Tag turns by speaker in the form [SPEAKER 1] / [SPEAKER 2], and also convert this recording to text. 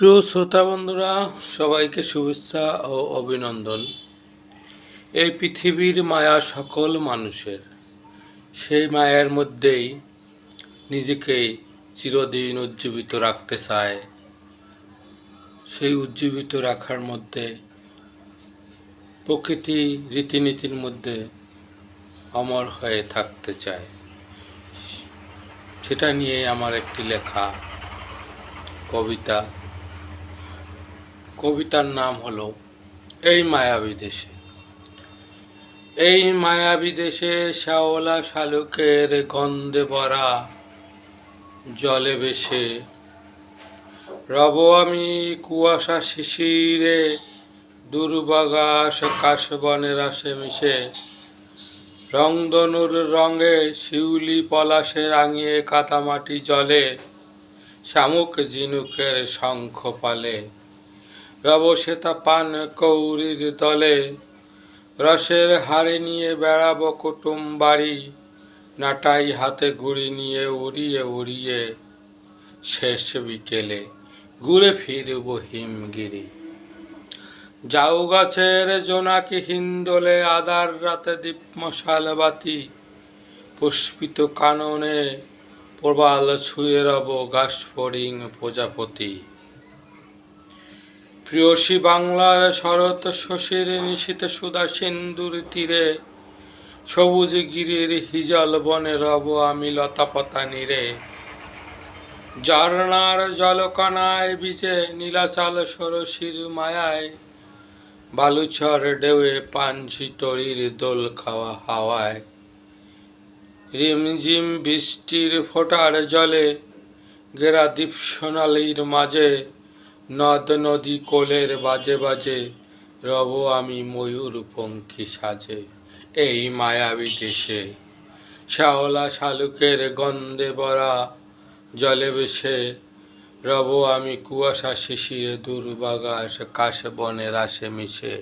[SPEAKER 1] প্রিয় শ্রোতা বন্ধুরা, সবাইকে শুভেচ্ছা ও অভিনন্দন। এই পৃথিবীর মায়া সকল মানুষের। সেই মায়ের মধ্যেই নিজেকে চিরদিন উজ্জীবিত রাখতে চায়। সেই উজ্জীবিত রাখার মধ্যে, প্রকৃতি রীতিনীতির মধ্যে অমর হয়ে থাকতে চায়। সেটা নিয়ে আমার একটি লেখা, কবিতা। কবিতার নাম হলো, এই মায়াবী দেশে। এই মায়াবী দেশে শ্যাওলা শালুকের গন্ধে ভরা জলে ভেসে, রব আমি কুয়াশা শিশিরে, দুর্বাগাস কাশবনের আসে মিশে, রংধনুর রঙে শিউলি পলাশে রাঙিয়ে কাতামাটি জলে, শামুক ঝিনুকের শঙ্খ পালে। রব শ্বেতা পান কৌরির দলে। রসের হাড়ি নিয়ে বেড়াবো কুটুম বাড়ি। নাটাই হাতে ঘুড়ি নিয়ে উড়িয়ে উড়িয়ে শেষ বিকেলে ঘুরে ফিরব হিমগিরি। যাও গাছের জোনাকি হিন্দোলে আদার রাতে দীপ মশাল বাতি। পুষ্পিত কাননে প্রবাল ছুঁয়ে রব গাছ ফড়িং প্রজাপতি। প্রিয়সী বাংলার শরৎ শশীর নিশীত সুদা সিন্দুর তীরে, সবুজ গিরির হিজল বনে রব আমি লতাপতা নীরে। ঝর্ণার জলকণায় বিচে নীলাচাল সরসির মায়ায়, বালুচর ডেউয়ে পাঞ্চি তরির দোল খাওয়া হাওয়ায়। রিমঝিম বৃষ্টির ফোঁটার জলে গেরা দ্বীপ সোনালির মাঝে নদ নদী কোলের বাজে বাজে, রব আমি ময়ূর পঙ্খী সাজে। এই মায়াবী দেশে শ্যাওলা শালুকের গন্ধে বরা জলে বেশে রব আমি কুয়াশা শিশিরে দুর্বাগাস কাশ বনের আসে মিশে।